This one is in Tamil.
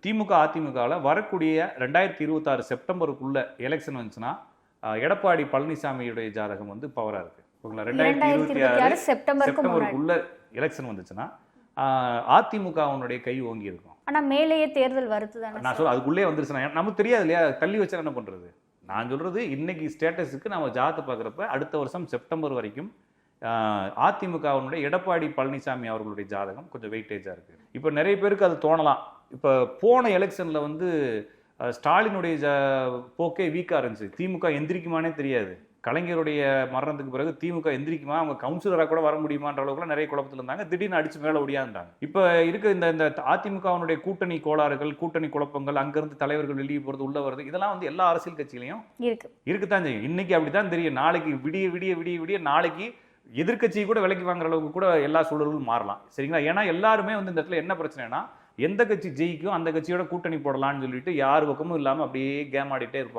திமுக அதிமுகவில் வரக்கூடிய ரெண்டாயிரத்தி இருபத்தாறு செப்டம்பருக்குள்ள எலெக்ஷன் வந்துச்சுன்னா எடப்பாடி பழனிசாமியுடைய ஜாதகம் வந்து பவரா இருக்கு. ஓகேங்களா? ரெண்டாயிரத்தி இருபத்தி ஆறு செப்டம்பருக்குள்ள எலெக்ஷன் வந்துச்சுன்னா அதிமுகவுனுடைய கை ஓங்கி இருக்கும். ஆனா மேலேயே தேர்தல் வருது நான் சொல்ல அதுக்குள்ளே வந்துருச்சுன்னா நமக்கு தெரியாது இல்லையா? தள்ளி வச்சா என்ன பண்றது? நான் சொல்றது இன்னைக்கு ஸ்டேட்டஸுக்கு நம்ம ஜாதத்தை பார்க்குறப்ப அடுத்த வருஷம் செப்டம்பர் வரைக்கும் அதிமுகவினுடைய எடப்பாடி பழனிசாமி அவர்களுடைய ஜாதகம் கொஞ்சம் வெயிட்டேஜாக இருக்கு. இப்போ நிறைய பேருக்கு அது தோணலாம். இப்போ போன எலெக்ஷன்ல வந்து ஸ்டாலினுடைய ஜ- போக்கே வீக்காக இருந்துச்சு. திமுக எந்திரிக்குமானே தெரியாது. கலைஞருடைய மரணத்துக்கு பிறகு திமுக எந்திரிக்குமா? அவங்க கவுன்சிலராக கூட வர முடியுமான்ற அளவுக்குலாம் நிறைய குழப்பத்தில் இருந்தாங்க. திடீர்னு அடிச்சு மேலே ஒடியாந்தாங்க இப்போ இருக்க இந்த இந்த அதிமுகவினுடைய கூட்டணி கோளாறுகள் கூட்டணி குழப்பங்கள் அங்கிருந்து தலைவர்கள் வெளியே போகிறது உள்ள வருது இதெல்லாம் வந்து எல்லா அரசியல் கட்சியிலையும் இருக்கு. இருக்குதான் செய்யும். இன்னைக்கு அப்படிதான் தெரியும். நாளைக்கு விடிய விடிய விடிய விடிய நாளைக்கு எதிர்க்கட்சி கூட விலைக்கு வாங்குற அளவுக்கு கூட எல்லா சூழல்களும் மாறலாம். சரிங்களா? ஏன்னா எல்லாருமே வந்து இந்த இடத்துல என்ன பிரச்சனைனா எந்த கட்சி ஜெயிக்கும் அந்த கட்சியோட கூட்டணி போடலாம்னு சொல்லிட்டு யார் பக்கமும் இல்லாமல் அப்படியே கேம் ஆடிட்டே இருப்பாங்க.